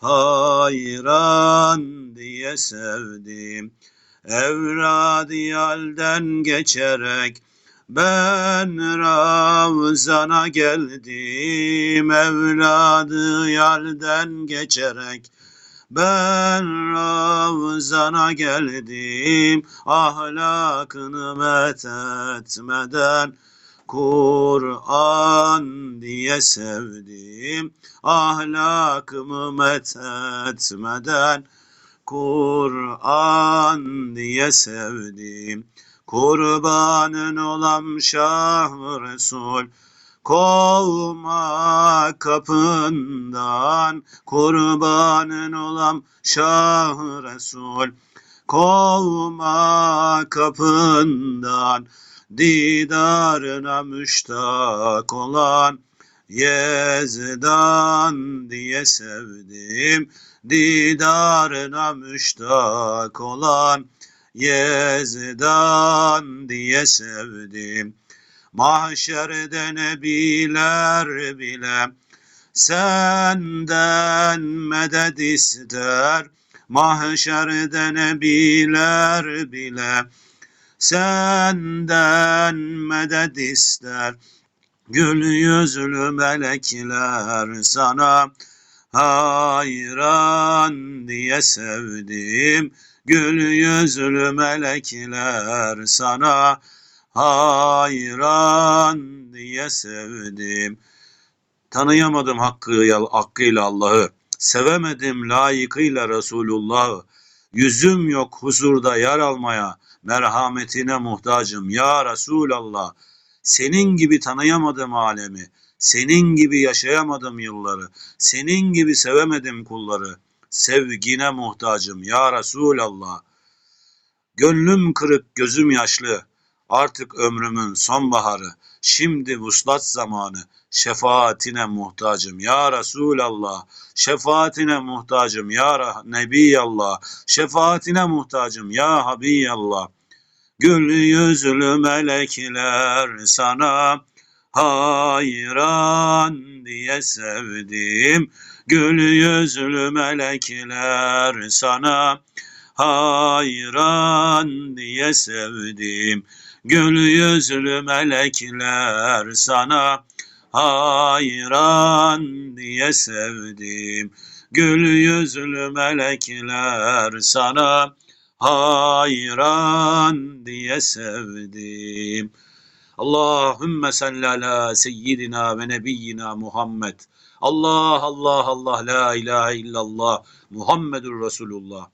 hayran diye sevdim. Evradiyalden geçerek ben Ravzan'a geldim. Evladı yalden geçerek ben Ravzan'a geldim. Ahlakını met etmeden Kur'an diye sevdim. Ahlakımı met etmeden Kur'an diye sevdim. Kurbanın olam Şah Resul Kovma kapından. Kurbanın olam Şah Resul Kovma kapından didarına müştak olan Yezdan diye sevdim. Didarına müştak olan Yezdan diye sevdim. Mahşerde nebiler bile senden medet ister. Mahşerde nebiler bile senden medet ister Gül yüzlü melekler sana hayran diye sevdim. Gül yüzlü melekler sana hayran diye sevdim. Tanıyamadım hakkıyla, hakkıyla Allah'ı. Sevemedim layıkıyla Resulullah'ı. Yüzüm yok huzurda yer almaya. Merhametine muhtacım ya Resulallah. Senin gibi tanıyamadım alemi. Senin gibi yaşayamadım yılları. Senin gibi sevemedim kulları. Sevgine muhtacım ya Resulallah. Gönlüm kırık, gözüm yaşlı. Artık ömrümün sonbaharı. Şimdi vuslat zamanı. Şefaatine muhtacım ya Resulallah. Şefaatine muhtacım ya Nebiyallah. Şefaatine muhtacım ya Habiballah. Gül yüzlü melekler sana hayran diye sevdim. Gül yüzlü melekler sana hayran diye sevdim. Gül yüzlü melekler sana hayran diye sevdim. Gül yüzlü melekler sana hayran diye sevdim. Allahümme salli ala seyyidina ve nebiyyina Muhammed. Allah Allah Allah la ilahe illallah Muhammedur Resulullah.